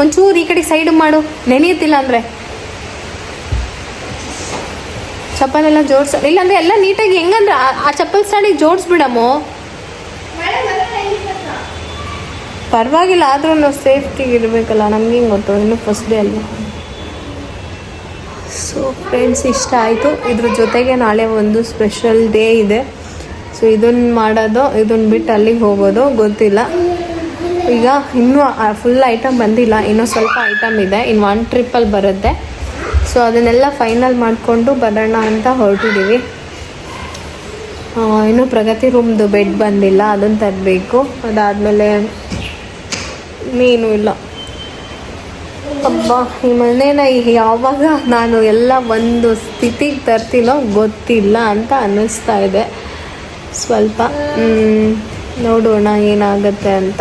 ಒಂಚೂರು ಈ ಕಡೆ ಸೈಡ್ ಮಾಡು. ನೆನೆಯುತ್ತಿಲ್ಲ ಅಂದರೆ. ಚಪ್ಪಲೆಲ್ಲ ಜೋಡ್ಸ ಇಲ್ಲಾಂದ್ರೆ ಎಲ್ಲ ನೀಟಾಗಿ ಹೆಂಗಂದ್ರೆ ಆ- ಚಪ್ಪಲ್ ಸ್ಟ್ಯಾಂಡಿಗೆ ಜೋಡಿಸ್ಬಿಡಮ್ಮು. ಪರವಾಗಿಲ್ಲ ಆದ್ರೂ ಸೇಫ್ಟಿಗೆ ಇರಬೇಕಲ್ಲ, ನಮ್ಗೆ ಹಿಂಗೆ ಗೊತ್ತು? ಇನ್ನು ಫಸ್ಟ್ ಡೇ ಅಲ್ಲ ಸೊ ಫ್ರೆಂಡ್ಸ್ ಇಷ್ಟ ಆಯಿತು. ಇದ್ರ ಜೊತೆಗೆ ನಾಳೆ ಒಂದು ಸ್ಪೆಷಲ್ ಡೇ ಇದೆ. ಸೊ ಇದನ್ನು ಮಾಡೋದು ಇದನ್ನು ಬಿಟ್ಟು ಅಲ್ಲಿಗೆ ಹೋಗೋದು ಗೊತ್ತಿಲ್ಲ. ಈಗ ಇನ್ನೂ ಫುಲ್ ಐಟಮ್ ಬಂದಿಲ್ಲ. ಇನ್ನೂ ಸ್ವಲ್ಪ ಐಟಮ್ ಇದೆ. ಇನ್ನು ಒನ್ ಟ್ರಿಪ್ಪಲ್ಲಿ ಬರುತ್ತೆ. ಸೊ ಅದನ್ನೆಲ್ಲ ಫೈನಲ್ ಮಾಡಿಕೊಂಡು ಬರೋಣ ಅಂತ ಹೊರಟಿದ್ದೀವಿ ಇನ್ನೂ ಪ್ರಗತಿ ರೂಮ್ದು ಬೆಡ್ ಬಂದಿಲ್ಲ ಅದನ್ನು ತರಬೇಕು. ಅದಾದಮೇಲೆ ಇನ್ನೇನು ಇಲ್ಲ. ಅಬ್ಬಾ, ಈ ಮನೇನ ಯಾವಾಗ ನಾನು ಎಲ್ಲ ಒಂದು ಸ್ಥಿತಿಗೆ ತರ್ತೀನೋ ಗೊತ್ತಿಲ್ಲ ಅಂತ ಅನ್ನಿಸ್ತಾ ಇದೆ. ಸ್ವಲ್ಪ ನೋಡೋಣ ಏನಾಗುತ್ತೆ ಅಂತ.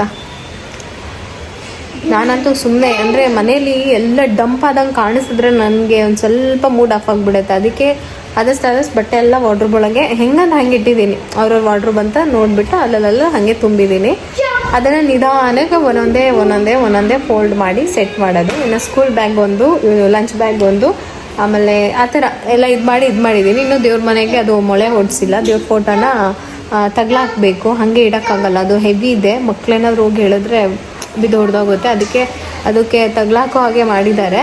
ನಾನಂತೂ ಸುಮ್ಮನೆ ಅಂದರೆ ಮನೇಲಿ ಎಲ್ಲ ಡಂಪ್ ಆದಂಗೆ ಕಾಣಿಸಿದ್ರೆ ನನಗೆ ಒಂದು ಸ್ವಲ್ಪ ಮೂಡ್ ಆಫ್ ಆಗಿಬಿಡುತ್ತೆ. ಅದಕ್ಕೆ ಆದಷ್ಟು ಆದಷ್ಟು ಬಟ್ಟೆ ಎಲ್ಲ ವಾಡ್ರೂಬ್ ಒಳಗೆ ಹೆಂಗಂದು ಹಂಗೆ ಇಟ್ಟಿದ್ದೀನಿ. ಅವ್ರವ್ರ ವಾಡ್ರೂಬ್ ಅಂತ ನೋಡಿಬಿಟ್ಟು ಅಲ್ಲಲ್ಲೆಲ್ಲ ಹಾಗೆ ತುಂಬಿದ್ದೀನಿ. ಅದನ್ನು ನಿಧಾನಕ್ಕೆ ಒಂದೊಂದೇ ಒಂದೊಂದೇ ಒಂದೊಂದೇ ಫೋಲ್ಡ್ ಮಾಡಿ ಸೆಟ್ ಮಾಡೋದು. ಇನ್ನು ಸ್ಕೂಲ್ ಬ್ಯಾಗ್ ಒಂದು ಲಂಚ್ ಬ್ಯಾಗ್ ಒಂದು, ಆಮೇಲೆ ಆ ಥರ ಎಲ್ಲ ಇದು ಮಾಡಿ, ಇದು ಮಾಡಿದ್ದೀನಿ. ಇನ್ನು ದೇವ್ರ ಮನೆಗೆ ಅದು ಮೊಳೆ ಹೊಡಿಸಿಲ್ಲ. ದೇವ್ರ ಫೋಟೋನ ತಗ್ಲಾಕ್ಬೇಕು. ಹಾಗೆ ಇಡೋಕ್ಕಾಗಲ್ಲ. ಅದು ಹೆವಿ ಇದೆ. ಮಕ್ಕಳೇನಾದ್ರು ಹೋಗಿ ಹೇಳಿದ್ರೆ ಬಿದ್ದು ಹೊಡೆದೋಗುತ್ತೆ ಅದಕ್ಕೆ ಅದಕ್ಕೆ ತಗ್ಲಾಕೋ ಹಾಗೆ ಮಾಡಿದ್ದಾರೆ.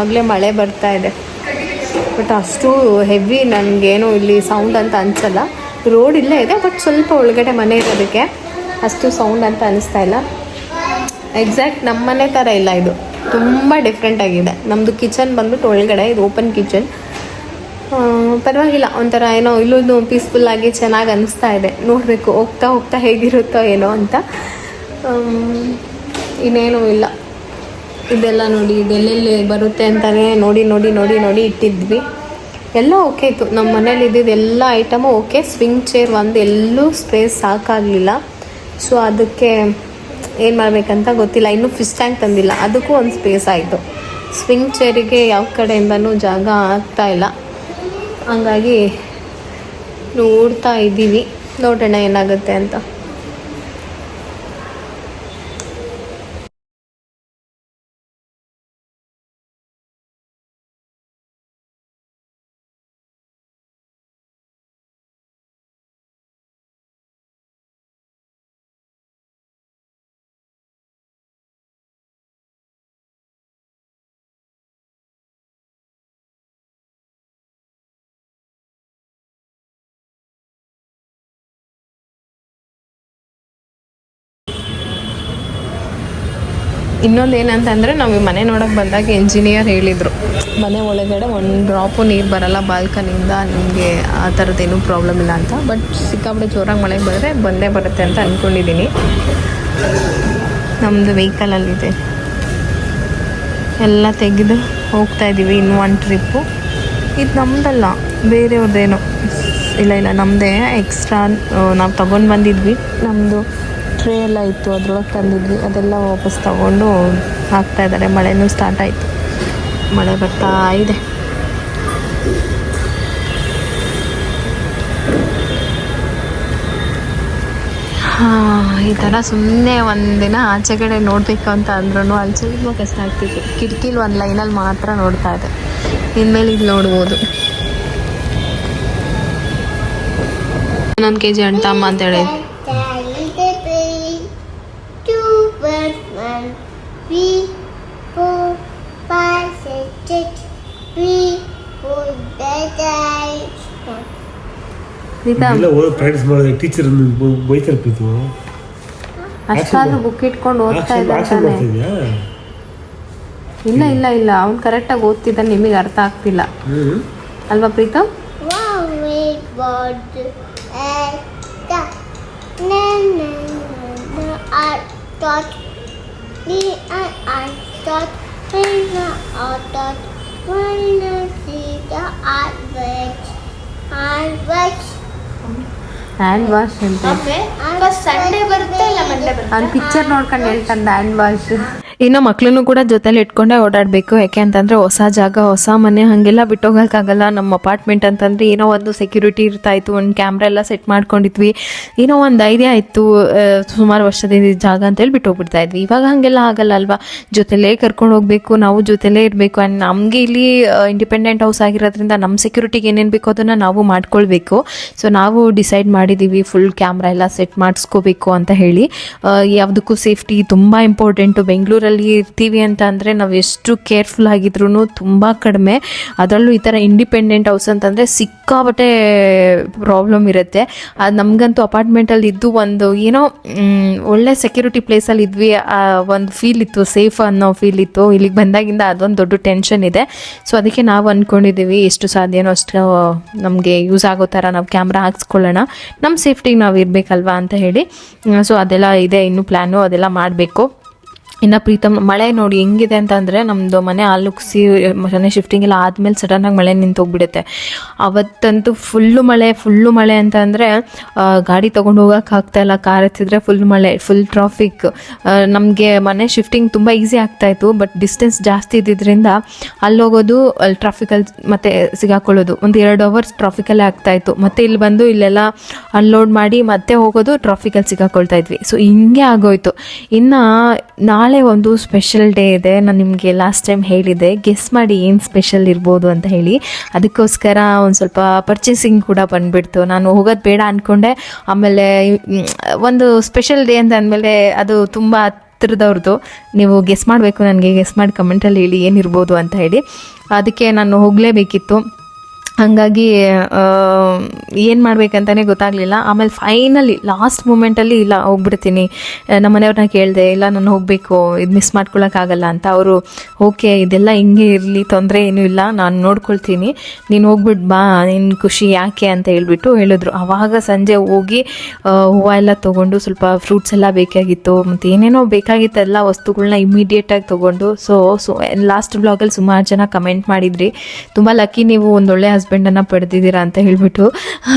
ಆಗಲೇ ಮಳೆ ಬರ್ತಾ ಇದೆ. ಬಟ್ ಅಷ್ಟು ಹೆವಿ ನನಗೇನು ಇಲ್ಲಿ ಸೌಂಡ್ ಅಂತ ಅನಿಸಲ್ಲ. ರೋಡ್ ಇಲ್ಲೇ ಇದೆ, ಬಟ್ ಸ್ವಲ್ಪ ಒಳಗಡೆ ಮನೆ ಇರೋದಕ್ಕೆ ಅಷ್ಟು ಸೌಂಡ್ ಅಂತ ಅನಿಸ್ತಾ ಇಲ್ಲ. ಎಕ್ಸಾಕ್ಟ್ ನಮ್ಮ ಮನೆ ಥರ ಇಲ್ಲ ಇದು. ತುಂಬ ಡಿಫ್ರೆಂಟ್ ಆಗಿದೆ. ನಮ್ಮದು ಕಿಚನ್ ಬಂದ್ಬಿಟ್ಟು ಒಳಗಡೆ, ಇದು ಓಪನ್ ಕಿಚನ್ ಪರವಾಗಿಲ್ಲ, ಒಂಥರ ಏನೋ ಇಲ್ಲೂ ಪೀಸ್ಫುಲ್ ಆಗಿ ಚೆನ್ನಾಗಿ ಅನಿಸ್ತಾ ಇದೆ. ನೋಡಬೇಕು, ಹೋಗ್ತಾ ಹೋಗ್ತಾ ಹೇಗಿರುತ್ತೋ ಏನೋ ಅಂತ. ಇನ್ನೇನು ಇಲ್ಲ. ಇದೆಲ್ಲ ನೋಡಿ ಇದೆಲ್ಲೆಲ್ಲಿ ಬರುತ್ತೆ ಅಂತಲೇ ನೋಡಿ ನೋಡಿ ನೋಡಿ ನೋಡಿ ಇಟ್ಟಿದ್ವಿ. ಎಲ್ಲ ಓಕೆ ಇತ್ತು. ನಮ್ಮ ಮನೇಲಿ ಇದ್ದಿದ್ದು ಎಲ್ಲ ಐಟಮು ಓಕೆ ಸ್ವಿಂಗ್ ಚೇರ್ ಒಂದು ಎಲ್ಲೂ ಸ್ಪೇಸ್ ಸಾಕಾಗಲಿಲ್ಲ. ಸೊ ಅದಕ್ಕೆ ಏನು ಮಾಡಬೇಕಂತ ಗೊತ್ತಿಲ್ಲ. ಇನ್ನೂ ಫಿಶ್ ಟ್ಯಾಂಕ್ ತಂದಿಲ್ಲ. ಅದಕ್ಕೂ ಒಂದು ಸ್ಪೇಸ್ ಆಯಿತು. ಸ್ವಿಂಗ್ ಚೇರಿಗೆ ಯಾವ ಕಡೆಯಿಂದನೂ ಜಾಗ ಆಗ್ತಾ ಇಲ್ಲ. ಹಂಗಾಗಿ ನೋಡ್ತಾ ಇದ್ದೀವಿ. ನೋಡೋಣ ಏನಾಗುತ್ತೆ ಅಂತ. ಇನ್ನೊಂದು ಏನಂತಂದರೆ ನಾವು ಈ ಮನೆ ನೋಡೋಕೆ ಬಂದಾಗ ಇಂಜಿನಿಯರ್ ಹೇಳಿದರು, ಮನೆ ಒಳಗಡೆ ಒಂದು ಡ್ರಾಪು ನೀರು ಬರಲ್ಲ ಬಾಲ್ಕನಿಯಿಂದ, ನಿಮಗೆ ಆ ಥರದ್ದೇನೂ ಪ್ರಾಬ್ಲಮ್ ಇಲ್ಲ ಅಂತ. ಬಟ್ ಸಿಕ್ಕಾಪಟ್ಟೆ ಜೋರಾಗಿ ಮಳೆಗೆ ಬಂದರೆ ಬಂದೇ ಬರುತ್ತೆ ಅಂತ ಅಂದ್ಕೊಂಡಿದ್ದೀನಿ ನಮ್ಮದು ವೆಹಿಕಲಲ್ಲಿದೆ ಎಲ್ಲ ತೆಗೆದು ಹೋಗ್ತಾ ಇದ್ದೀವಿ ಇನ್ನು ಒಂದು ಟ್ರಿಪ್ಪು ಇದು ನಮ್ಮದಲ್ಲ ಬೇರೆಯವ್ರದ್ದೇನೋ ಇಲ್ಲ ಇಲ್ಲ ನಮ್ಮದೇ ಎಕ್ಸ್ಟ್ರಾ ನಾವು ತೊಗೊಂಡು ಬಂದಿದ್ವಿ. ನಮ್ಮದು ಟ್ರೇ ಎಲ್ಲ ಇತ್ತು, ಅದ್ರೊಳಗೆ ತಂದಿದ್ವಿ. ಅದೆಲ್ಲ ವಾಪಸ್ ತಗೊಂಡು ಹಾಕ್ತಾ ಇದ್ದಾರೆ. ಮಳೆನೂ ಸ್ಟಾರ್ಟ್ ಆಯಿತು. ಮಳೆ ಬರ್ತಾ ಇದೆ. ಹಾಂ, ಈ ಥರ ಸುಮ್ಮನೆ ಒಂದಿನ ಆಚೆ ಕಡೆ ನೋಡಬೇಕು ಅಂತ ಅಂದ್ರೂ ಅಲ್ಲಿ ಸ್ವಲ್ಪ ಕಷ್ಟ ಆಗ್ತಿತ್ತು. ಕಿಟಕಿಲಿ ಒಂದು ಲೈನಲ್ಲಿ ಮಾತ್ರ ನೋಡ್ತಾ ಇದೆ ಇನ್ಮೇಲೆ ಇದು ನೋಡ್ಬೋದು. ನನ್ನ ಕೆ ಜಿ ಅಣ್ತಮ್ಮ ಅಂತೇಳಿ three, four, five, six, six, three, four, five, six, seven. Preetham ಇಲ್ಲ ಓದ್ ಪ್ರಾಕ್ಟೀಸ್ ಮಾಡಿದ್ರೆ ಟೀಚರ್ ಬೈತಾರೆ ಪ್ರೀತು. ಅಷ್ಟಾದ್ರೂ ಬುಕ್ ಇಟ್ಕೊಂಡು ಓದ್ತಾ ಆಕ್ಷನ್ ಇದ್ದ ಆಕ್ಷನ್ ತಾನೆ. ಮಾಡ್ತಿದ್ಯಾ ಇಲ್ಲ ಇಲ್ಲ ಇಲ್ಲ. ಅವ್ನು ಕರೆಕ್ಟಾಗಿ ಓದ್ತಿದ್ದ ನಿಮಗೆ ಅರ್ಥ ಆಗ್ತಿಲ್ಲ. ಹ್ಞೂ ಅಲ್ವಾ Preetham? Board and the na na na na I thought the I I thought when the I thought when the see the art works art works hand wash ಅಂತ ಸಂಡೇ ಬರುತ್ತೆ ಇಲ್ಲ ಮಂಡೇ ಬರುತ್ತೆ ಅವ್ನು ಪಿಕ್ಚರ್ ನೋಡ್ಕೊಂಡು ಹೇಳ್ತಾನೆ hand wash ಇನ್ನು ಮಕ್ಳನ್ನು ಕೂಡ ಜೊತೆಲಿ ಇಟ್ಕೊಂಡೇ ಓಡಾಡಬೇಕು. ಯಾಕೆ ಅಂತಂದರೆ ಹೊಸ ಜಾಗ, ಹೊಸ ಮನೆ, ಹಾಗೆಲ್ಲ ಬಿಟ್ಟೋಗೋಕ್ಕಾಗಲ್ಲ. ನಮ್ಮ ಅಪಾರ್ಟ್ಮೆಂಟ್ ಅಂತಂದರೆ ಏನೋ ಒಂದು ಸೆಕ್ಯೂರಿಟಿ ಇರ್ತಾ ಇತ್ತು ಒಂದು ಕ್ಯಾಮ್ರಾ ಎಲ್ಲ ಸೆಟ್ ಮಾಡ್ಕೊಂಡಿದ್ವಿ. ಏನೋ ಒಂದು ಧೈರ್ಯ ಇತ್ತು. ಸುಮಾರು ವರ್ಷದಿಂದ ಜಾಗ ಅಂತೇಳಿ ಬಿಟ್ಟು ಹೋಗ್ಬಿಡ್ತಾ ಇದ್ವಿ ಇವಾಗ ಹಾಗೆಲ್ಲ ಆಗಲ್ಲ ಅಲ್ವಾ? ಜೊತೆಲೇ ಕರ್ಕೊಂಡು ಹೋಗಬೇಕು. ನಾವು ಜೊತೆಲೇ ಇರಬೇಕು. ಆ್ಯಂಡ್ ನಮಗೆ ಇಲ್ಲಿ ಇಂಡಿಪೆಂಡೆಂಟ್ ಹೌಸ್ ಆಗಿರೋದ್ರಿಂದ ನಮ್ಮ ಸೆಕ್ಯೂರಿಟಿಗೆ ಏನೇನು ಬೇಕೋ ಅದನ್ನು ನಾವು ಮಾಡ್ಕೊಳ್ಬೇಕು. ಸೊ ನಾವು ಡಿಸೈಡ್ ಮಾಡಿದ್ದೀವಿ ಫುಲ್ ಕ್ಯಾಮ್ರಾ ಎಲ್ಲ ಸೆಟ್ ಮಾಡಿಸ್ಕೋಬೇಕು ಅಂತ ಹೇಳಿ. ಯಾವುದಕ್ಕೂ ಸೇಫ್ಟಿ ತುಂಬ ಇಂಪಾರ್ಟೆಂಟು ಬೆಂಗಳೂರಲ್ಲಿ ಇರ್ತೀವಿ ಅಂತ ಅಂದರೆ ನಾವು ಎಷ್ಟು ಕೇರ್ಫುಲ್ ಆಗಿದ್ರು ತುಂಬ ಕಡಿಮೆ. ಅದರಲ್ಲೂ ಈ ಥರ ಇಂಡಿಪೆಂಡೆಂಟ್ ಹೌಸ್ ಅಂತಂದರೆ ಸಿಕ್ಕಾಬಟ್ಟೆ ಪ್ರಾಬ್ಲಮ್ ಇರುತ್ತೆ. ಅದು ನಮಗಂತೂ ಅಪಾರ್ಟ್ಮೆಂಟಲ್ಲಿ ಇದ್ದು ಒಂದು ಏನೋ ಒಳ್ಳೆ ಸೆಕ್ಯೂರಿಟಿ ಪ್ಲೇಸಲ್ಲಿ ಇದ್ವಿ ಒಂದು ಫೀಲ್ ಇತ್ತು, ಸೇಫ್ ಅನ್ನೋ ಫೀಲ್ ಇತ್ತು. ಇಲ್ಲಿಗೆ ಬಂದಾಗಿಂದ ಅದೊಂದು ದೊಡ್ಡ ಟೆನ್ಷನ್ ಇದೆ. ಸೊ ಅದಕ್ಕೆ ನಾವು ಅಂದ್ಕೊಂಡಿದ್ದೀವಿ ಎಷ್ಟು ಸಾಧ್ಯನೋ ಅಷ್ಟು, ನಮಗೆ ಯೂಸ್ ಆಗೋ ಥರ ನಾವು ಕ್ಯಾಮ್ರಾ ಹಾಕ್ಸ್ಕೊಳ್ಳೋಣ. ನಮ್ಮ ಸೇಫ್ಟಿಗೆ ನಾವು ಇರಬೇಕಲ್ವಾ ಅಂತ ಹೇಳಿ. ಸೊ ಅದೆಲ್ಲ ಇದೆ, ಇನ್ನೂ ಪ್ಲ್ಯಾನು ಅದೆಲ್ಲ ಮಾಡಬೇಕು. ಇನ್ನು ಪ್ರೀತಮ್, ಮಳೆ ನೋಡಿ ಹೆಂಗಿದೆ ಅಂತ ಅಂದರೆ ನಮ್ಮದು ಮನೆ ಆಲುಕ್ಸಿ ಮನೆ ಶಿಫ್ಟಿಂಗ್ ಎಲ್ಲ ಆದಮೇಲೆ ಸಡನ್ನಾಗಿ ಮಳೆ ನಿಂತು ಹೋಗ್ಬಿಡುತ್ತೆ. ಅವತ್ತಂತೂ ಫುಲ್ಲು ಮಳೆ ಫುಲ್ಲು ಮಳೆ ಅಂತ ಅಂದರೆ ಗಾಡಿ ತೊಗೊಂಡು ಹೋಗೋಕೆ ಆಗ್ತಾ ಇಲ್ಲ, ಕಾರ್ ಎತ್ತಿದ್ರೆ ಫುಲ್ ಮಳೆ ಫುಲ್ ಟ್ರಾಫಿಕ್ ನಮಗೆ ಮನೆ ಶಿಫ್ಟಿಂಗ್ ತುಂಬ ಈಸಿ ಆಗ್ತಾಯಿತ್ತು ಬಟ್ ಡಿಸ್ಟೆನ್ಸ್ ಜಾಸ್ತಿ ಇದ್ದಿದ್ದರಿಂದ ಅಲ್ಲಿ ಹೋಗೋದು ಅಲ್ಲಿ ಟ್ರಾಫಿಕಲ್ಲಿ ಮತ್ತೆ ಸಿಗಾಕೊಳ್ಳೋದು. ಒಂದು ಎರಡು ಅವರ್ಸ್ ಟ್ರಾಫಿಕಲ್ಲೇ ಆಗ್ತಾಯಿತ್ತು ಮತ್ತೆ ಇಲ್ಲಿ ಬಂದು ಇಲ್ಲೆಲ್ಲ ಅನ್ಲೋಡ್ ಮಾಡಿ ಮತ್ತೆ ಹೋಗೋದು ಟ್ರಾಫಿಕಲ್ಲಿ ಸಿಗಾಕೊಳ್ತಾ ಇದ್ವಿ. ಸೊ ಹಿಂಗೆ ಆಗೋಯ್ತು. ಇನ್ನು ನಾಳೆ ಒಂದು ಸ್ಪೆಷಲ್ ಡೇ ಇದೆ. ನಾನು ನಿಮಗೆ ಲಾಸ್ಟ್ ಟೈಮ್ ಹೇಳಿದೆ. ಗೆಸ್ ಮಾಡಿ ಏನು ಸ್ಪೆಷಲ್ ಇರ್ಬೋದು ಅಂತ ಹೇಳಿ. ಅದಕ್ಕೋಸ್ಕರ ಒಂದು ಸ್ವಲ್ಪ ಪರ್ಚೇಸಿಂಗ್ ಕೂಡ ಬಂದುಬಿಡ್ತು. ನಾನು ಹೋಗೋದು ಬೇಡ ಅಂದ್ಕೊಂಡೆ ಆಮೇಲೆ ಒಂದು ಸ್ಪೆಷಲ್ ಡೇ ಅಂತ ಅಂದಮೇಲೆ ಅದು ತುಂಬ ಹತ್ತಿರದವ್ರದ್ದು ನೀವು ಗೆಸ್ ಮಾಡಬೇಕು, ನನಗೆ ಗೆಸ್ ಮಾಡಿ ಕಮೆಂಟಲ್ಲಿ ಹೇಳಿ ಏನಿರ್ಬೋದು ಅಂತ ಹೇಳಿ. ಅದಕ್ಕೆ ನಾನು ಹೋಗಲೇಬೇಕಿತ್ತು. ಹಾಗಾಗಿ ಏನು ಮಾಡ್ಬೇಕಂತಲೇ ಗೊತ್ತಾಗಲಿಲ್ಲ. ಆಮೇಲೆ ಫೈನಲಿ ಲಾಸ್ಟ್ ಮೂಮೆಂಟಲ್ಲಿ ಇಲ್ಲ, ಹೋಗ್ಬಿಡ್ತೀನಿ. ನಮ್ಮ ಮನೆಯವ್ರನ್ನ ಕೇಳಿದೆ, ಇಲ್ಲ, ನಾನು ಹೋಗಬೇಕು, ಇದು ಮಿಸ್ ಮಾಡ್ಕೊಳಕ್ಕಾಗಲ್ಲ ಅಂತ ಅವರು ಓಕೆ ಇದೆಲ್ಲ ಹಿಂಗೆ ಇರಲಿ, ತೊಂದರೆ ಏನೂ ಇಲ್ಲ, ನಾನು ನೋಡ್ಕೊಳ್ತೀನಿ. ನೀನು ಹೋಗ್ಬಿಟ್ಟು ಬಾ ನಿನ್ನ ಖುಷಿ ಯಾಕೆ? ಅಂತ ಹೇಳ್ಬಿಟ್ಟು ಹೇಳಿದ್ರು. ಆವಾಗ ಸಂಜೆ ಹೋಗಿ ಹೂವು ಎಲ್ಲ ತೊಗೊಂಡು ಸ್ವಲ್ಪ ಫ್ರೂಟ್ಸ್ ಎಲ್ಲ ಬೇಕಾಗಿತ್ತು. ಮತ್ತು ಏನೇನೋ ಬೇಕಾಗಿತ್ತು ಎಲ್ಲ ವಸ್ತುಗಳನ್ನ ಇಮಿಡಿಯೇಟಾಗಿ ತೊಗೊಂಡು. ಸೊ ಸೊ ಲಾಸ್ಟ್ ಬ್ಲಾಗಲ್ಲಿ ಸುಮಾರು ಜನ ಕಮೆಂಟ್ ಮಾಡಿದ್ರಿ. ತುಂಬ ಲಕ್ಕಿ ನೀವು ಒಂದೊಳ್ಳೆ ಹಸ್ಬೆಂಡನ್ನು ಪಡೆದಿದ್ದೀರಾ ಅಂತ ಹೇಳ್ಬಿಟ್ಟು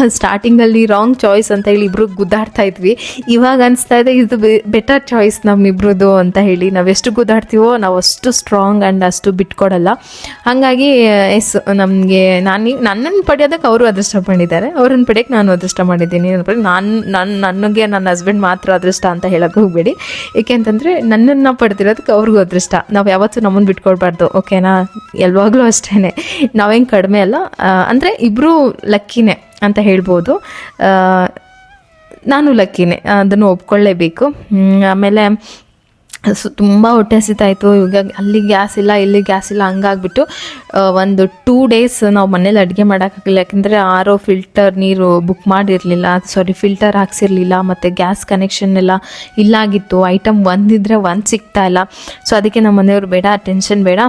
ಸ್ಟಾರ್ಟಿಂಗಲ್ಲಿ ರಾಂಗ್ ಚಾಯ್ಸ್ ಅಂತ ಹೇಳಿ ಇಬ್ಬರು ಗುದ್ದಾಡ್ತಾ ಇದ್ವಿ. ಇವಾಗ ಅನಿಸ್ತಾ ಇದೆ ಇದು ಬೆಟರ್ ಚಾಯ್ಸ್ ನಮ್ಮಿಬ್ರದ್ದು ಅಂತ ಹೇಳಿ. ನಾವು ಎಷ್ಟು ಗುದ್ದಾಡ್ತೀವೋ ನಾವು ಅಷ್ಟು ಸ್ಟ್ರಾಂಗ್ ಆ್ಯಂಡ್ ಅಷ್ಟು ಬಿಟ್ಕೊಡಲ್ಲ. ಹಾಗಾಗಿ, ಎಸ್, ನಮಗೆ, ನಾನು ನನ್ನನ್ನು ಪಡೆಯೋದಕ್ಕೆ ಅವರು ಅದೃಷ್ಟ ಮಾಡಿದ್ದಾರೆ. ಅವ್ರನ್ನ ಪಡೆಯೋಕ್ಕೆ ನಾನು ಅದೃಷ್ಟ ಮಾಡಿದ್ದೀನಿ. ನಾನು ನನ್ನ ನನಗೆ ನನ್ನ ಹಸ್ಬೆಂಡ್ ಮಾತ್ರ ಅದೃಷ್ಟ ಅಂತ ಹೇಳೋಕೆ ಹೋಗಬೇಡಿ. ಏಕೆಂತಂದರೆ ನನ್ನನ್ನು ಪಡೆದಿರೋದಕ್ಕೆ ಅವ್ರಿಗೂ ಅದೃಷ್ಟ. ನಾವು ಯಾವತ್ತೂ ನಮ್ಮನ್ನು ಬಿಟ್ಕೊಡ್ಬಾರ್ದು. ಓಕೆನಾ? ಯಾವಾಗಲೂ ಅಷ್ಟೇ ನಾವೇನು ಕಡಿಮೆ ಅಲ್ಲ ಅಂದರೆ ಇಬ್ಬರು ಲಕ್ಕಿನೇ ಅಂತ ಹೇಳ್ಬೋದು. ನಾನು ಲಕ್ಕಿನೇ ಅದನ್ನು ಒಪ್ಕೊಳ್ಳೇಬೇಕು. ಆಮೇಲೆ ಸೊ ತುಂಬ ಹೊಟ್ಟೆ ಹಸಿತಾಯಿತು, ಇವಾಗ ಅಲ್ಲಿ ಗ್ಯಾಸ್ ಇಲ್ಲ, ಇಲ್ಲಿ ಗ್ಯಾಸ್ ಇಲ್ಲ, ಹಂಗಾಗ್ಬಿಟ್ಟು ಒಂದು ಟೂ ಡೇಸ್ ನಾವು ಮನೇಲಿ ಅಡುಗೆ ಮಾಡೋಕ್ಕಾಗಲಿಲ್ಲ. ಯಾಕೆಂದರೆ ಆರೋ ಫಿಲ್ಟರ್ ನೀರು ಬುಕ್ ಮಾಡಿರಲಿಲ್ಲ ಸಾರಿ ಫಿಲ್ಟರ್ ಹಾಕ್ಸಿರ್ಲಿಲ್ಲ, ಮತ್ತು ಗ್ಯಾಸ್ ಕನೆಕ್ಷನ್ ಎಲ್ಲ ಇಲ್ಲಾಗಿತ್ತು. ಐಟಮ್ ಒಂದಿದ್ರೆ ಒಂದು ಸಿಗ್ತಾ ಇಲ್ಲ. ಸೊ ಅದಕ್ಕೆ ನಮ್ಮ ಮನೆಯವ್ರು ಬೇಡ ಟೆನ್ಷನ್ ಬೇಡ.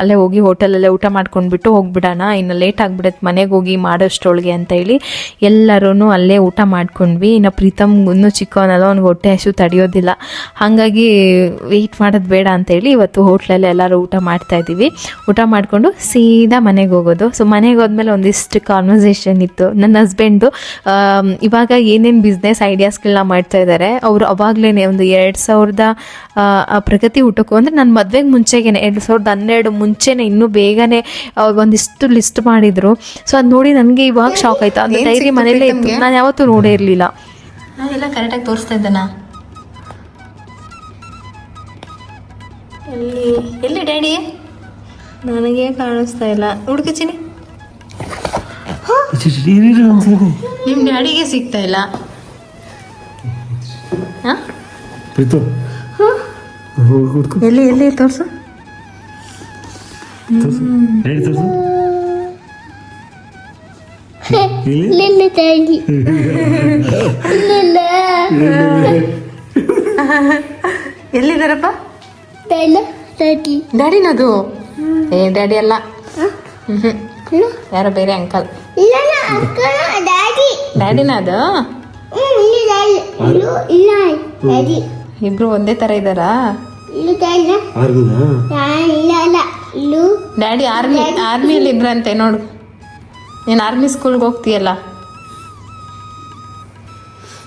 ಅಲ್ಲೇ ಹೋಗಿ ಹೋಟೆಲಲ್ಲೇ ಊಟ ಮಾಡ್ಕೊಂಡ್ಬಿಟ್ಟು ಹೋಗಿಬಿಡೋಣ. ಇನ್ನು ಲೇಟ್ ಆಗಿಬಿಡುತ್ತೆ, ಮನೆಗೆ ಹೋಗಿ ಮಾಡೋಷ್ಟೊಳಗೆ ಅಂತ ಹೇಳಿ ಎಲ್ಲರೂ ಅಲ್ಲೇ ಊಟ ಮಾಡ್ಕೊಂಡ್ವಿ. ಇನ್ನು ಪ್ರೀತಮ್ ಇನ್ನೂ ಚಿಕ್ಕವನಲ್ಲ, ಅವ್ನಿಗೆ ಹೊಟ್ಟೆ ಹಸು ತಡೆಯೋದಿಲ್ಲ. ಹಾಗಾಗಿ ವೆಯ್ಟ್ ಮಾಡೋದು ಬೇಡ ಅಂತೇಳಿ ಇವತ್ತು ಹೋಟ್ಲಲ್ಲಿ ಎಲ್ಲರೂ ಊಟ ಮಾಡ್ತಾ ಇದ್ದೀವಿ. ಊಟ ಮಾಡಿಕೊಂಡು ಸೀದಾ ಮನೆಗೆ ಹೋಗೋದು. ಸೊ ಮನೆಗೆ ಹೋದ್ಮೇಲೆ ಒಂದಿಷ್ಟು ಕಾನ್ವರ್ಸೇಷನ್ ಇತ್ತು. ನನ್ನ ಹಸ್ಬೆಂಡು ಇವಾಗ ಏನೇನು ಬಿಸ್ನೆಸ್ ಐಡಿಯಾಸ್ಗಳನ್ನ ಮಾಡ್ತಾ ಇದ್ದಾರೆ ಅವರು ಅವಾಗಲೇ ಒಂದು ಎರಡು ಸಾವಿರದ ಪ್ರಗತಿ ಊಟಕ್ಕೂ ಅಂದರೆ ನನ್ನ ಮದುವೆಗೆ ಮುಂಚೆಗೇನೆ ಎರಡು ಸಾವಿರದ ಹನ್ನೆರಡು ಮುಂಚೆನೆ ಇನ್ನೂ ಬೇಗನೆ ಒಂದಿಷ್ಟು ಲಿಸ್ಟ್ ಮಾಡಿದರು. ಸೊ ಅದು ನೋಡಿ ನನಗೆ ಇವಾಗ ಶಾಕ್ ಆಯ್ತು. ಅದು ಡೈರಿ ಮನೆಯಲ್ಲೇ ಮನೇಲೇ ಇತ್ತು. ನಾನು ಯಾವತ್ತೂ ನೋಡೇ ಇರಲಿಲ್ಲ. ನಾನೆಲ್ಲ ಕರೆಕ್ಟಾಗಿ ತೋರಿಸ್ತಾ ಇದ್ದಾನ? ಎಲ್ಲಿ? ಎಲ್ಲಿ ಡ್ಯಾಡಿ? ನನಗೆ ಕಾಣಿಸ್ತಾ ಇಲ್ಲ. ಹುಡುಕಚಿನಿ ನಿಮ್ಮ ಡ್ಯಾಡಿಗೆ ಸಿಗ್ತಾ ಇಲ್ಲ. ಹಾಂ? ಪ್ರೀತು. ಹುಡ್ಕೊ. ಎಲ್ಲಿ ಎಲ್ಲಿ ತೋರಿಸು. ಎಲ್ಲಿದ್ದಾರಪ್ಪ? ಡ್ಯಾಡಿ ಡ್ಯಾಡಿನದು? ಏ ಡ್ಯಾಡಿ ಅಲ್ಲ. ಹ್ಞೂ ಯಾರೋ ಬೇರೆ ಅಂಕಲ್. ಇಲ್ಲ ಅಕ್ಕನ ಡ್ಯಾಡಿ. ಡ್ಯಾಡಿನ ಅದು ಹ್ಮ್ ಇಲ್ಲ ಡ್ಯಾಡಿ. ಇಲ್ಲ ಇಲ್ಲ ಡ್ಯಾಡಿ. ಇಬ್ರು ಒಂದೇ ತರ ಇದ್ದಾರಾ? ಇಲ್ಲ ಡ್ಯಾಡಿ ಆರ್ಮಿ ಆರ್ಮಿಯಲ್ಲಿ ಇದ್ರಂತೆ ನೋಡು. ನೀನು ಆರ್ಮಿ ಸ್ಕೂಲ್ಗೆ ಹೋಗ್ತೀಯಲ್ಲ?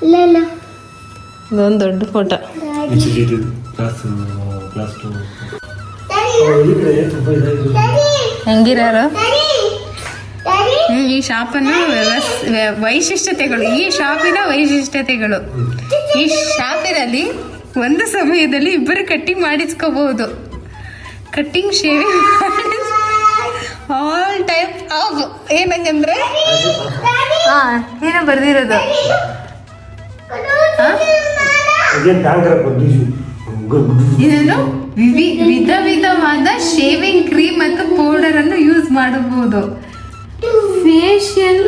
ಇಲ್ಲ ಇಲ್ಲ. ಇದೊಂದು ದೊಡ್ಡ ಫೋಟೋ. Class to ಹೆಂಗಿರೋರು? ಈ ಶಾಪನ್ನು ವ್ಯವಸ್- ವೈಶಿಷ್ಟ್ಯತೆಗಳು. ಈ ಶಾಪಿನ ವೈಶಿಷ್ಟ್ಯತೆಗಳು. ಈ ಶಾಪಿನಲ್ಲಿ ಒಂದು ಸಮಯದಲ್ಲಿ ಇಬ್ಬರು cutting ಮಾಡಿಸ್ಕೋಬಹುದು. Cutting shaving all type of ಏನಂಗಂದ್ರೆ? ಹಾ ಏನೋ ಬರ್ದಿರೋದು. ಇದನ್ನು ವಿವಿ ವಿಧ ವಿಧವಾದ ಶೇವಿಂಗ್ ಕ್ರೀಮ್ ಮತ್ತು ಪೌಡರ್ ಅನ್ನು ಯೂಸ್ ಮಾಡಬಹುದು. ಫೇಶಿಯಲ್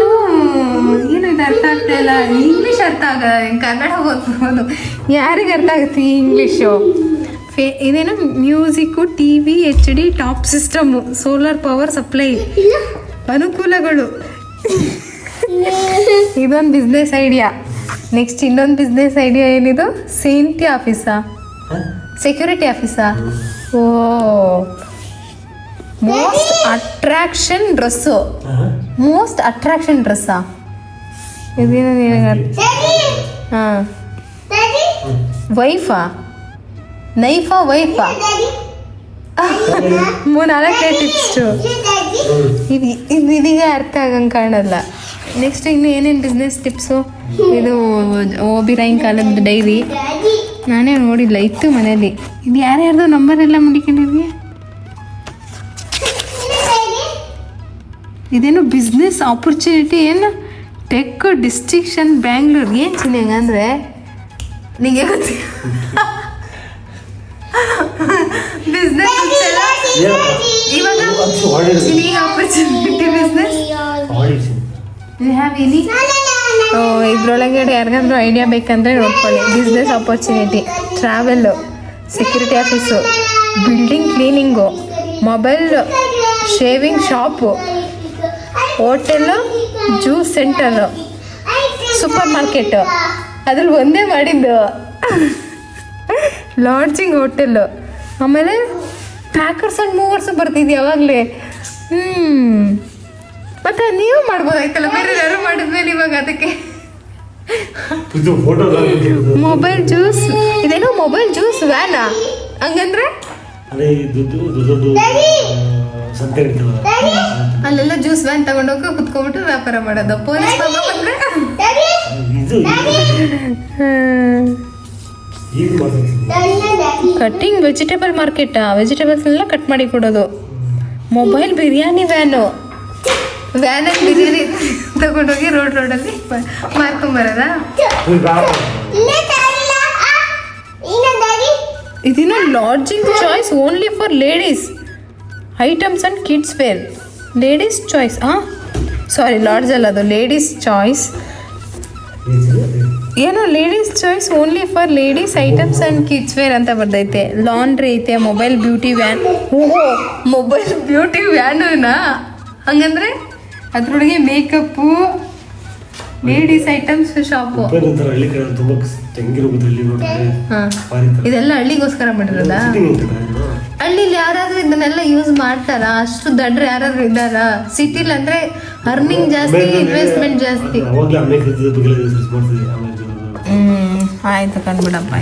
ಏನು ಇದು ಅರ್ಥ ಆಗ್ತಾ ಇಲ್ಲ. ಇಂಗ್ಲಿಷ್ ಅರ್ಥ ಆಗ ಕನ್ನಡ ಓದ್ಬೋದು. ಯಾರಿಗೆ ಅರ್ಥ ಆಗುತ್ತೆ ಈ ಇಂಗ್ಲಿಷು ಫೇ ಇದೇನು music T V H D top system solar power supply ಅನುಕೂಲಗಳು. ಇದೊಂದು ಬಿಸ್ನೆಸ್ ಐಡಿಯಾ ನೆಕ್ಸ್ಟ್ ಇನ್ನೊಂದು ಬಿಸ್ನೆಸ್ ಐಡಿಯಾ ಏನಿದು? ಸೇಂಟಿ ಆಫೀಸಾ ಸೆಕ್ಯೂರಿಟಿ ಆಫೀಸಾ ಓ. Most attraction dress most attraction ಡ್ರೆಸ್ಸಾ ಇದೇನು ಹಾಂ. ವೈಫಾ ನೈಫಾ ವೈಫಾ ಮೂರ್ನಾಲ್ಕು ಟಿಪ್ಸ್ಟು ಇದು ಇದು ಇದೀಗ ಅರ್ಥ ಆಗಂಗೆ ಕಾಣಲ್ಲ. ನೆಕ್ಸ್ಟ್ ಇನ್ನು ಏನೇನು ಬಿಸ್ನೆಸ್ ಟಿಪ್ಸು ಇದು ಓಬಿರಾಯಿನ ಕಾಲದ ಡೈರಿ ನಾನೇ ನೋಡಿಲ್ಲ ಇತ್ತು ಮನೇಲಿ ಇದು ಯಾರ್ಯಾರ್ದು ನಂಬರ್ ಎಲ್ಲ ಮಡಿಕೊಂಡಿದ್ವಿ ಡ್ಯಾಡಿ ಇದೇನು ಬಿಸ್ನೆಸ್ ಆಪರ್ಚುನಿಟಿ ಏನು? ಟೆಕ್ ಡಿಸ್ಟ್ರಿಕ್ಷನ್ ಬ್ಯಾಂಗ್ಳೂರ್ ಏನು ಚಿನ್ನ ಅಂದರೆ? ನಿಂಗೆ ಗೊತ್ತಿ ಬಿಸ್ನೆಸ್ ಇವಾಗ ಚಿನ್ನಿಗೆ opportunity business you have any oh ಇದ್ರೊಳಗಡೆ ಯಾರಿಗಾದ್ರೂ ಐಡಿಯಾ ಬೇಕಂದ್ರೆ ನೋಡ್ಕೊಳ್ಳಿ. Business opportunity travel security office building cleaning mobile shaving shop hotel juice centre supermarket ಅದ್ರಲ್ಲಿ ಒಂದೇ ಮಾಡಿದ್ದು. ಲಾಡ್ಜಿಂಗ್ ಹೋಟೆಲ್ಲು ಆಮೇಲೆ ಪ್ಯಾಕರ್ಸ್ ಆ್ಯಂಡ್ ಮೂವರ್ಸು ಬರ್ತಿದ್ದೆ ಯಾವಾಗಲೇ. ಹ್ಞೂ ಮತ್ತೆ ನೀವು ಮಾಡ್ಬೋದಾಯ್ತಲ್ಲ? ಬೇರೆ ಯಾರು ಮಾಡಿದ್ಮೇಲೆ ಇವಾಗ ಅದಕ್ಕೆ? ಇದು ಫೋಟೋ ಮೊಬೈಲ್ ಜ್ಯೂಸ್ ಇದೇನೋ ಮೊಬೈಲ್ ಜ್ಯೂಸ್ ವ್ಯಾನಾ ಹಂಗಂದ್ರೆ? ಅಲ್ಲೆಲ್ಲ ಜ್ಯೂಸ್ ವ್ಯಾನ್ ತಗೊಂಡೋಗಿ ಕುತ್ಕೊಂಡ್ಬಿಟ್ಟು ವ್ಯಾಪಾರ ಮಾಡೋದು. ಪೊಲೀಸ್ ಬಂದ್ರೆ? ಕಟ್ಟಿಂಗ್ ವೆಜಿಟೇಬಲ್ ಮಾರ್ಕೆಟ್ ವೆಜಿಟೇಬಲ್ಸ್ ಎಲ್ಲ ಕಟ್ ಮಾಡಿ ಕೊಡೋದು. ಮೊಬೈಲ್ ಬಿರಿಯಾನಿ ವ್ಯಾನು ವ್ಯಾನಲ್ಲಿ ಬಿರಿಯಾನಿ ತಗೊಂಡೋಗಿ ರೋಡ್ ರೋಡಲ್ಲಿ ಮಾರ್ಕೊಂಡ್ಬರೋದಾ. ಇದಿನ lodging choice only for ladies items and kids wear ladies choice ಹಾಂ ಸಾರಿ ಲಾಡ್ಜ್ ಅಲ್ಲ ಅದು ಲೇಡೀಸ್ ಚಾಯ್ಸ್ ಏನೋ ladies choice only for ladies items and kids wear ಅಂತ ಬರ್ದೈತೆ ಲಾಂಡ್ರಿ ಐತೆ ಮೊಬೈಲ್ ಬ್ಯೂಟಿ ವ್ಯಾನ್ ಓಹೋ ಮೊಬೈಲ್ ಬ್ಯೂಟಿ ವ್ಯಾನುನಾ ಹಂಗಂದ್ರೆ ಅದ್ರೊಳಗೆ ಮೇಕಪ್ಪು ಲೇಡೀಸ್ ಐಟಮ್ಸ್ ಶಾಪು. ಇದೆಲ್ಲ ಹಳ್ಳಿಗೋಸ್ಕರ ಮಾಡಿರೋದಾ? ಅಂತಾರೆ ಹಳ್ಳಿಲಿ ಯಾರಾದ್ರೂ ಇದನ್ನೆಲ್ಲ ಯೂಸ್ ಮಾಡ್ತಾರಾ? ಅಷ್ಟು ದಡ್ರ ಯಾರಾದ್ರೂ ಇದ್ದಾರಾ? ಸಿಟಿಲಿ ಅಂದ್ರೆ ಅರ್ನಿಂಗ್ ಜಾಸ್ತಿ ಇನ್ವೆಸ್ಟ್ಮೆಂಟ್ ಜಾಸ್ತಿ. ಹ್ಮ್ ಆಯ್ತು ಕಂಡ್ಬಿಡಪ್ಪ